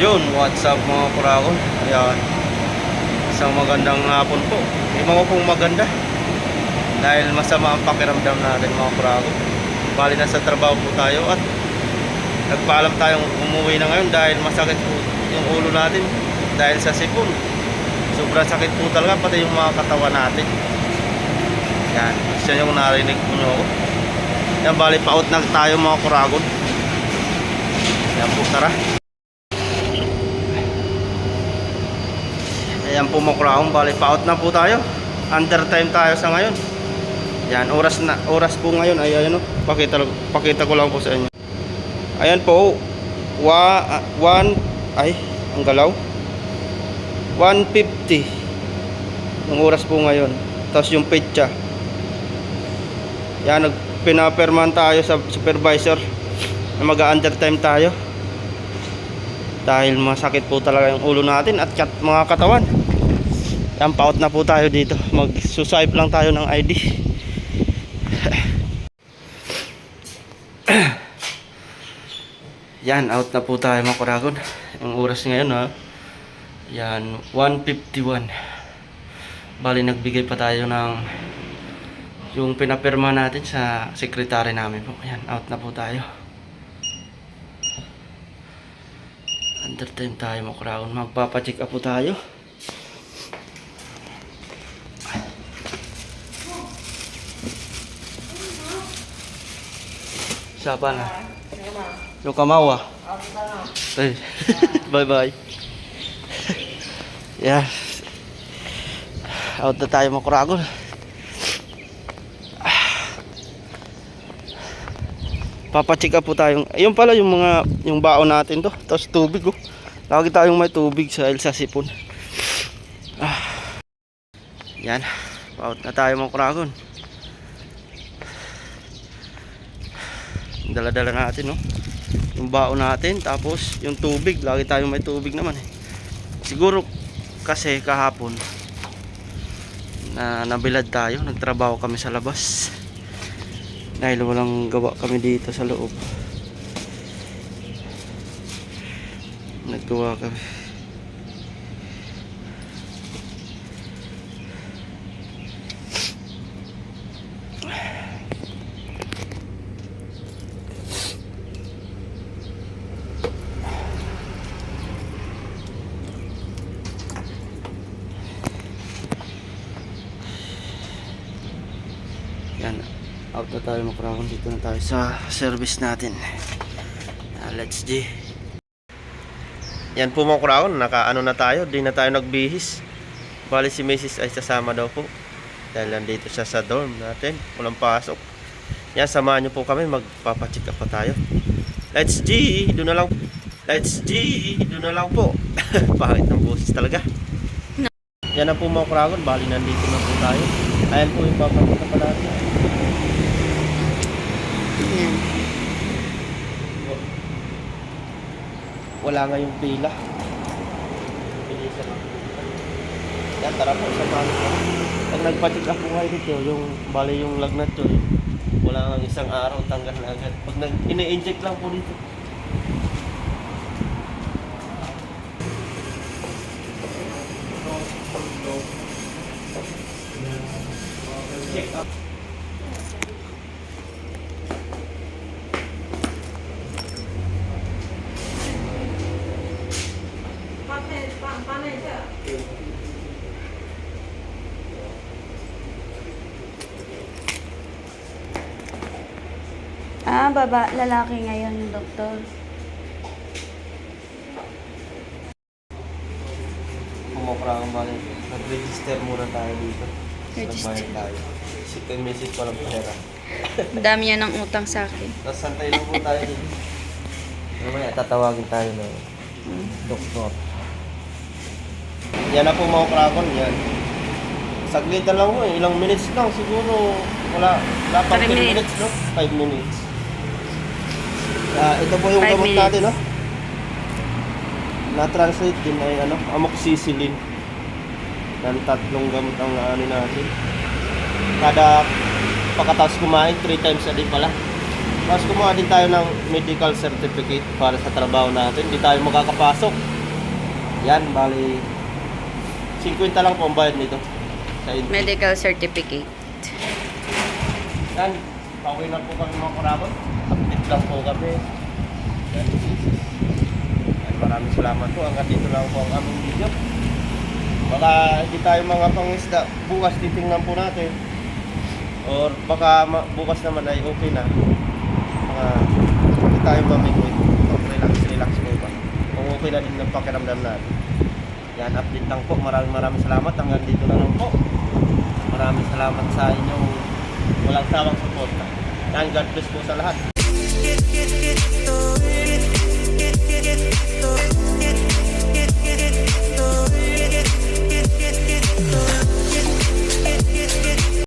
June, what's up mga kurakon? Ayan. Isang magandang hapon po. Hindi mo pong maganda. Dahil masama ang pakiramdam natin mga kurakon. Bali na sa trabaho po tayo at nagpaalam tayong umuwi na ngayon dahil masakit po yung ulo natin dahil sa sipon. Sobrang sakit po talaga pati yung mga katawan natin. Yan, siya yung narinig po nyo ako. Yan, bali pa-out na tayo mga kuragon. Yan po, tara. Ayan po mga kuragon, bali pa-out na po tayo. Under time tayo sa ngayon. Yan, oras na oras po ngayon ay ayan oh, pakita pakita ko lang po sa inyo. Ayan po. Wa, ah, one ay ang galaw. 150 yung oras po ngayon. Tapos yung petsa. Yan, nagpinaperman tayo sa supervisor na mag-under time tayo. Dahil masakit po talaga yung ulo natin at kat, mga katawan. Yan, paut na po tayo dito. Mag-swipe lang tayo ng ID. Yan, out na po tayo mga kuragon. Yung oras ngayon ha. Yan, 151. Bali, nagbigay pa tayo ng yung pinapirma natin sa sekretary namin po. Yan, out na po tayo. Under time tayo mga kuragon. Magpapacheck up po tayo. Siapa na? Yung kamawa. Ay. bye bye. yeah. Out na tayo. Papacheck up po tayong ayun pala yung mga yung baon natin to tapos tubig oh lagi tayong may tubig sa sa sipon ah. yan out na tayo mga kuragon dala-dala natin no? Yung baon natin tapos yung tubig. Lagi tayong may tubig naman eh. Siguro kasi kahapon na nabilad tayo. Nagtrabaho kami sa labas. Dahil walang gawa kami dito sa loob. Naggawa kami yan. Out na tayo. Makurakon dito na tayo sa service natin. Ah, let's G. Yan po mga kurakon naka ano na tayo. Di na tayo nagbihis. Bali si Mrs. ay sasama daw po. Dahil nandito siya sa dorm natin. Walang pasok. Yan samahan nyo po kami. Magpapacheck up pa tayo. Let's G. Doon na lang. Let's G. Doon na lang po. Pangit ng boses talaga. Yan na po mga kurakon bali nandito na po tayo. Ayan po yung papakita pa natin Yan. wala nga yung pila. Bilisan. Yan, tara po, samahan ko. Pag up po kayo dito, yung bali yung lagnat to, wala nga isang araw, tanggal na agad. Pag nag ine-inject lang po dito. Check up. Ah, baba, lalaki ngayon yung doktor. Pumapra ang bali. Nag-register muna tayo dito. Register. Nagbayad tayo. Si Kim Mrs. walang pera. Ang dami niya ng utang sa akin. Tapos santay lang po tayo dito. Mamaya tatawagin tayo ng Hmm. doktor. Yan na po mga krakon, yan. Saglitan lang po eh, ilang minutes lang siguro. Wala, wala pang 10 Five minutes. minutes, no? 5 minutes. Ah, ito po yung Five gamot minutes. natin, no? Na-translate din ay ano, amoxicillin. Yan, tatlong gamot ang ano natin. Kada pagkatapos kumain, 3 times a day pala. Mas kumuha din tayo ng medical certificate para sa trabaho natin. Hindi tayo makakapasok. Yan, bali 50 lang po ang bayad nito. Sa intake. Medical certificate. Yan, pauwi na po kami mga kurabon. Update lang po kami. Yan, Yan, maraming salamat po. Hanggang dito lang po ang aming video. Baka hindi tayo mga pangisda. Bukas titingnan po natin. Or baka bukas naman ay okay na. Mga hindi tayo mamikoy. Relax, relax po ba. Kung okay na din ang pakiramdam natin. Yan, update lang po. Maraming maraming salamat. Hanggang dito na lang po. Maraming salamat sa inyong walang sawang suporta. Yan, God bless po sa lahat.